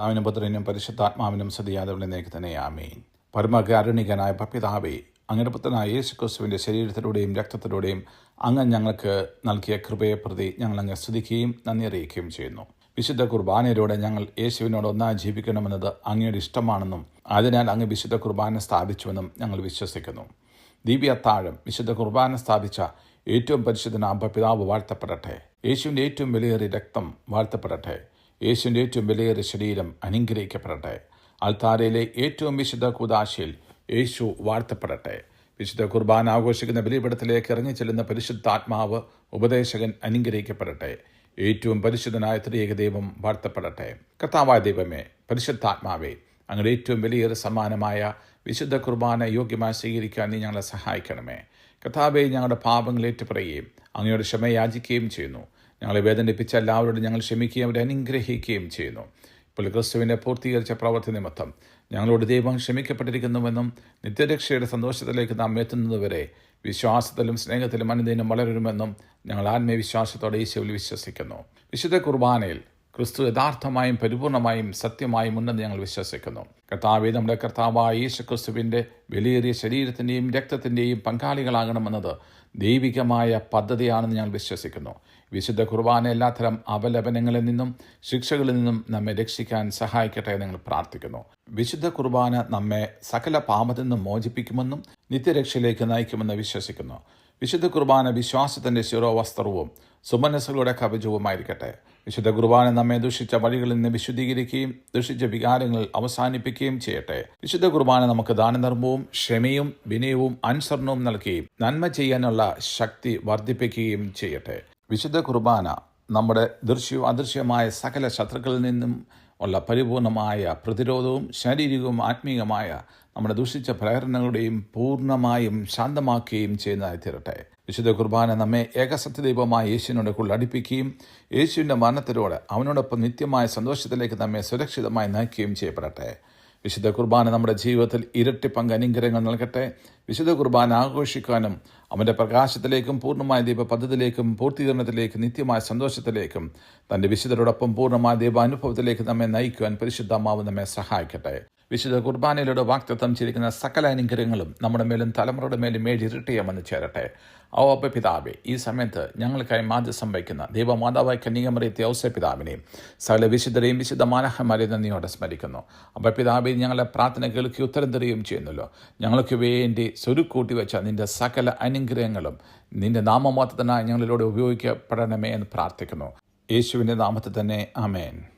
അവനും പുത്രനും പരിശുദ്ധാത്മാവിനും സതിയാദവളിനേക്ക് തന്നെ. ആമീൻ. പരമകാരുണികനായ പപ്പിതാവേ അങ്ങയുടെ പുത്രനായ യേശു ക്രിസ്തുവിന്റെ ശരീരത്തിലൂടെയും രക്തത്തിലൂടെയും അങ്ങ് ഞങ്ങൾക്ക് നൽകിയ കൃപയെ പ്രതി ഞങ്ങൾ അങ്ങ് സ്തുതിക്കുകയും നന്ദി അറിയിക്കുകയും ചെയ്യുന്നു. വിശുദ്ധ കുർബാനയിലൂടെ ഞങ്ങൾ യേശുവിനോട് ഒന്നായി ജീവിക്കണമെന്നത് അങ്ങയുടെ ഇഷ്ടമാണെന്നും അതിനാൽ അങ്ങ് വിശുദ്ധ കുർബാന സ്ഥാപിച്ചുവെന്നും ഞങ്ങൾ വിശ്വസിക്കുന്നു. ദിവ്യ അത്താഴം വിശുദ്ധ കുർബാന സ്ഥാപിച്ച ഏറ്റവും പരിശുദ്ധനാമ്പ പിതാവ് വാഴ്ത്തപ്പെടട്ടെ. യേശുവിന്റെ ഏറ്റവും വിലയേറിയ രക്തം വാഴ്ത്തപ്പെടട്ടെ. യേശുവിന്റെ ഏറ്റവും വിലയേറിയ ശരീരം അനുഗ്രഹിക്കപ്പെടട്ടെ. അൾത്താരയിലെ ഏറ്റവും വിശുദ്ധ കുദാശയിൽ യേശു വാഴ്ത്തപ്പെടട്ടെ. വിശുദ്ധ കുർബാന ആഘോഷിക്കുന്ന ബലിപീഠത്തിലേക്ക് ഇറങ്ങി ചെല്ലുന്ന പരിശുദ്ധാത്മാവ് ഉപദേശകൻ അനുഗ്രഹിക്കപ്പെടട്ടെ. ഏറ്റവും പരിശുദ്ധനായ ത്രിയേക ദൈവം വാഴ്ത്തപ്പെടട്ടെ. കർത്താവായ ദൈവമേ പരിശുദ്ധാത്മാവേ അങ്ങയുടെ ഏറ്റവും വലിയൊരു സമ്മാനമായ വിശുദ്ധ കുർബാന യോഗ്യമായി സ്വീകരിക്കാൻ നീ ഞങ്ങളെ സഹായിക്കണമേ. കർത്താവെ ഞങ്ങളുടെ പാപങ്ങൾ പറയുകയും അങ്ങയോട് ക്ഷമ ചെയ്യുന്നു. ഞങ്ങളെ വേദനിപ്പിച്ച എല്ലാവരോടും ഞങ്ങൾ ക്ഷമിക്കുകയും അവരെ അനുഗ്രഹിക്കുകയും ചെയ്യുന്നു. ഇപ്പോൾ ക്രിസ്തുവിന്റെ പൂർത്തീകരിച്ച പ്രവൃത്തി നിമിത്തം ഞങ്ങളോട് ദൈവം ക്ഷമിക്കപ്പെട്ടിരിക്കുന്നുവെന്നും നിത്യരക്ഷയുടെ സന്തോഷത്തിലേക്ക് നാം എത്തുന്നതുവരെ വിശ്വാസത്തിലും സ്നേഹത്തിലും അനുദിനം വളരുമെന്നും ഞങ്ങൾ ആത്മീയവിശ്വാസത്തോടെ ഈശോയിൽ വിശ്വസിക്കുന്നു. വിശുദ്ധ കുർബാനയിൽ ക്രിസ്തു യഥാർത്ഥമായും പരിപൂർണമായും സത്യമായും ഉണ്ടെന്ന് ഞങ്ങൾ വിശ്വസിക്കുന്നു. കർത്താവെ നമ്മുടെ കർത്താവായ യേശു ക്രിസ്തുവിന്റെ വിലയേറിയ ശരീരത്തിന്റെയും രക്തത്തിന്റെയും പങ്കാളികളാകണമെന്നത് ദൈവികമായ പദ്ധതിയാണെന്ന് ഞങ്ങൾ വിശ്വസിക്കുന്നു. വിശുദ്ധ കുർബാന എല്ലാത്തരം അപലപനങ്ങളിൽ നിന്നും ശിക്ഷകളിൽ നിന്നും നമ്മെ രക്ഷിക്കാൻ സഹായിക്കട്ടെ എന്ന് ഞങ്ങൾ പ്രാർത്ഥിക്കുന്നു. വിശുദ്ധ കുർബാന നമ്മെ സകല പാപത്തിൽ നിന്നും മോചിപ്പിക്കുമെന്നും നിത്യരക്ഷയിലേക്ക് നയിക്കുമെന്ന് വിശ്വസിക്കുന്നു. വിശുദ്ധ കുർബാന വിശ്വാസത്തിന്റെ ശിരോവസ്ത്രവും സുമനസ്സുകളുടെ കവചവുമായിരിക്കട്ടെ. വിശുദ്ധ കുർബാന നമ്മെ ദുഷിച്ച വഴികളിൽ നിന്ന് വിശുദ്ധീകരിക്കുകയും ദുഷിച്ച വികാരങ്ങൾ അവസാനിപ്പിക്കുകയും ചെയ്യട്ടെ. വിശുദ്ധ കുർബാന നമുക്ക് ദാനധർമ്മവും ക്ഷമയും വിനയവും അനുസരണവും നൽകുകയും നന്മ ചെയ്യാനുള്ള ശക്തി വർദ്ധിപ്പിക്കുകയും ചെയ്യട്ടെ. വിശുദ്ധ കുർബാന നമ്മുടെ ദൃശ്യവും അദൃശ്യവുമായ സകല ശത്രുക്കളിൽ നിന്നും ഉള്ള പരിപൂർണമായ പ്രതിരോധവും ശാരീരികവും ആത്മീയമായ നമ്മുടെ ദുഷിച്ച പ്രേരണകളുടെയും പൂർണമായും ശാന്തമാക്കുകയും ചെയ്യുന്നതായി തീരട്ടെ വിശുദ്ധ കുർബാന നമ്മെ ഏകസത്യദൈവമായ യേശുവിനോട് അടുപ്പിക്കുകയും യേശുവിന്റെ മരണത്തിലൂടെ അവനോടൊപ്പം നിത്യമായ സന്തോഷത്തിലേക്ക് നമ്മെ സുരക്ഷിതമായി നയിക്കുകയും ചെയ്യപ്പെടട്ടെ. വിശുദ്ധ കുർബാന നമ്മുടെ ജീവിതത്തിൽ ഇരട്ടി പങ്ക് അനുഗ്രഹങ്ങൾ നൽകട്ടെ. വിശുദ്ധ കുർബാന ആഘോഷിക്കാനും അവന്റെ പ്രകാശത്തിലേക്കും പൂർണമായ ദീപ പദ്ധതിയിലേക്കും പൂർത്തീകരണത്തിലേക്കും നിത്യമായ സന്തോഷത്തിലേക്കും തന്റെ വിശുദ്ധരോടൊപ്പം പൂർണമായ ദൈവാനുഭവത്തിലേക്ക് നമ്മെ നയിക്കുവാൻ പരിശുദ്ധമാവ് നമ്മെ സഹായിക്കട്ടെ. വിശുദ്ധ കുർബാനയിലൂടെ വാക്തത്വം ചെയ്തിരിക്കുന്ന സകല അനുഗ്രഹങ്ങളും നമ്മുടെ മേലും തലമുറയുടെ മേലും മേടിരട്ടിയാമെന്ന് ചേരട്ടെ. അപ്പ പിതാവെ ഈ സമയത്ത് ഞങ്ങൾക്കായി മാധ്യസം വയ്ക്കുന്ന ദൈവമാതാവായ കന്യകമറിയത്തെ ഔസ പിതാവിനെയും സകല വിശുദ്ധരെയും വിശുദ്ധ മാനഹമാരെയും നന്ദിയോടെ സ്മരിക്കുന്നു. അപ്പ പിതാവെ ഞങ്ങളെ പ്രാർത്ഥന കേൾക്കി ഉത്തരം തരികയും ചെയ്യുന്നല്ലോ. ഞങ്ങൾക്ക് വേണ്ടി സ്വരുക്കൂട്ടി വെച്ച നിന്റെ സകല അനുഗ്രഹങ്ങളും നിന്റെ നാമമാത്രത്തിനായി ഞങ്ങളിലൂടെ ഉപയോഗിക്കപ്പെടണമേ എന്ന് പ്രാർത്ഥിക്കുന്നു. യേശുവിന്റെ നാമത്തിൽ തന്നെ അമേൻ